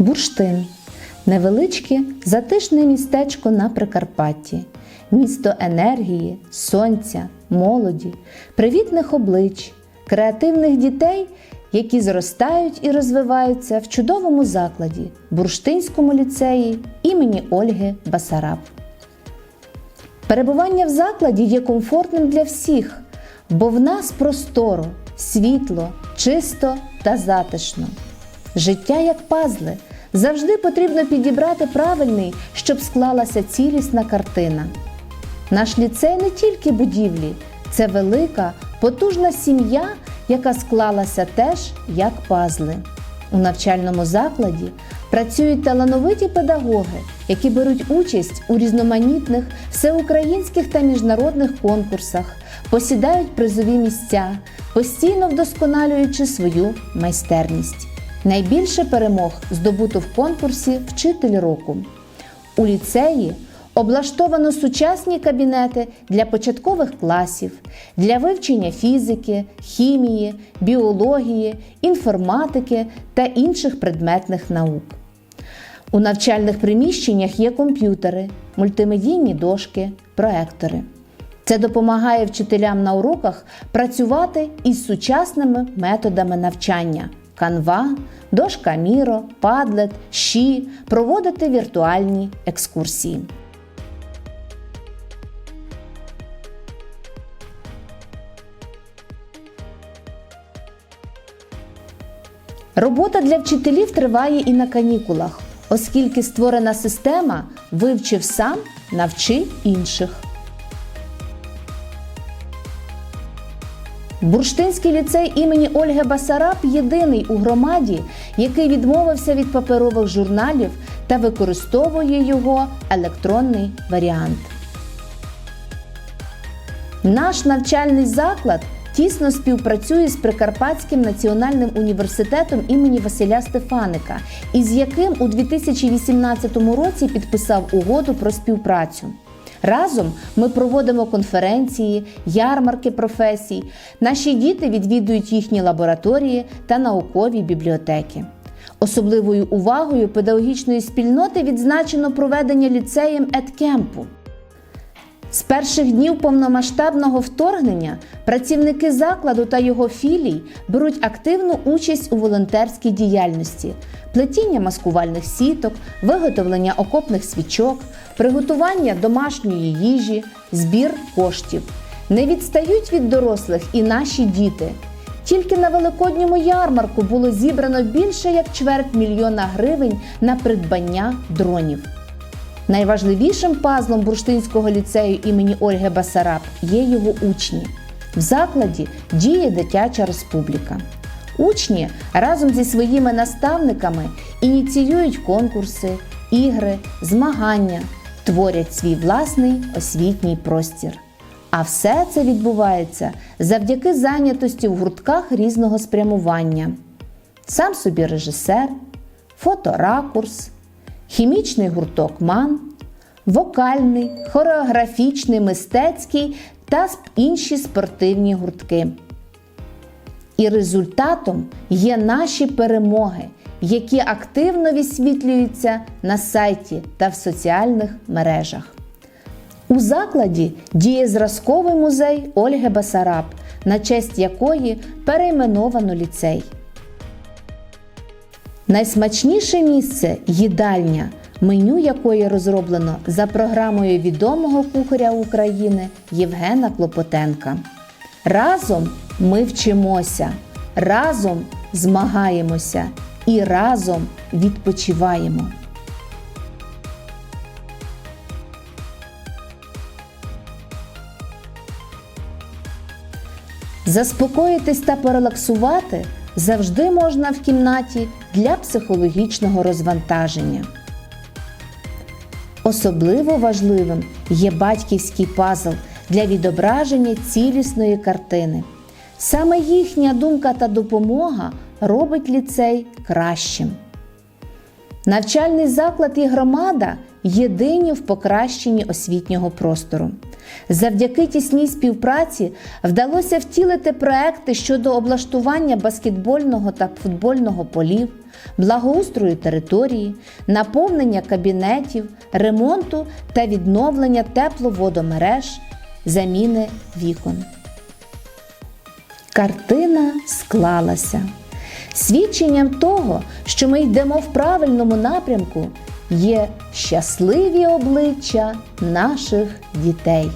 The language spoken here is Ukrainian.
Бурштин невеличке затишне містечко на Прикарпатті, місто енергії, сонця, молоді, привітних облич, креативних дітей, які зростають і розвиваються в чудовому закладі Бурштинському ліцеї імені Ольги Басараб. Перебування в закладі є комфортним для всіх, бо в нас просторо, світло, чисто та затишно. Життя як пазли. Завжди потрібно підібрати правильний, щоб склалася цілісна картина. Наш ліцей не тільки будівлі, це велика, потужна сім'я, яка склалася теж як пазли. У навчальному закладі працюють талановиті педагоги, які беруть участь у різноманітних всеукраїнських та міжнародних конкурсах, посідають призові місця, постійно вдосконалюючи свою майстерність. Найбільше перемог здобуто в конкурсі Вчитель року. У ліцеї облаштовано сучасні кабінети для початкових класів, для вивчення фізики, хімії, біології, інформатики та інших предметних наук. У навчальних приміщеннях є комп'ютери, мультимедійні дошки, проектори. Це допомагає вчителям на уроках працювати із сучасними методами навчання. Canva, дошка Міро, Padlet, Ші, проводити віртуальні екскурсії. Робота для вчителів триває і на канікулах, оскільки створена система вивчив сам, навчи інших. Бурштинський ліцей імені Ольги Басараб єдиний у громаді, який відмовився від паперових журналів та використовує його електронний варіант. Наш навчальний заклад тісно співпрацює з Прикарпатським національним університетом імені Василя Стефаника, із яким у 2018 році підписав угоду про співпрацю. Разом ми проводимо конференції, ярмарки професій. Наші діти відвідують їхні лабораторії та наукові бібліотеки. Особливою увагою педагогічної спільноти відзначено проведення ліцеєм едкемпу. З перших днів повномасштабного вторгнення працівники закладу та його філій беруть активну участь у волонтерській діяльності, плетіння маскувальних сіток, виготовлення окопних свічок, приготування домашньої їжі, збір коштів. Не відстають від дорослих і наші діти. Тільки на великодньому ярмарку було зібрано більше як чверть мільйона гривень на придбання дронів. Найважливішим пазлом бурштинського ліцею імені Ольги Басараб є його учні. В закладі діє дитяча республіка. Учні разом зі своїми наставниками ініціюють конкурси, ігри, змагання, творять свій власний освітній простір. А все це відбувається завдяки зайнятості в гуртках різного спрямування. Сам собі режисер, фоторакурс, хімічний гурток МАН, вокальний, хореографічний, мистецький та інші спортивні гуртки. І результатом є наші перемоги, які активно висвітлюються на сайті та в соціальних мережах. У закладі діє зразковий музей Ольги Басараб, на честь якої перейменовано ліцей. Найсмачніше місце їдальня, меню якої розроблено за програмою відомого кухаря України Євгена Клопотенка. Разом ми вчимося, разом змагаємося і разом відпочиваємо. Заспокоїтись та порелаксувати завжди можна в кімнаті для психологічного розвантаження. Особливо важливим є батьківський пазл для відображення цілісної картини. Саме їхня думка та допомога робить ліцей кращим. Навчальний заклад і громада єдині в покращенні освітнього простору. Завдяки тісній співпраці вдалося втілити проекти щодо облаштування баскетбольного та футбольного полів, благоустрою території, наповнення кабінетів, ремонту та відновлення тепловодомереж, заміни вікон. Картина склалася. Свідченням того, що ми йдемо в правильному напрямку, є щасливі обличчя наших дітей.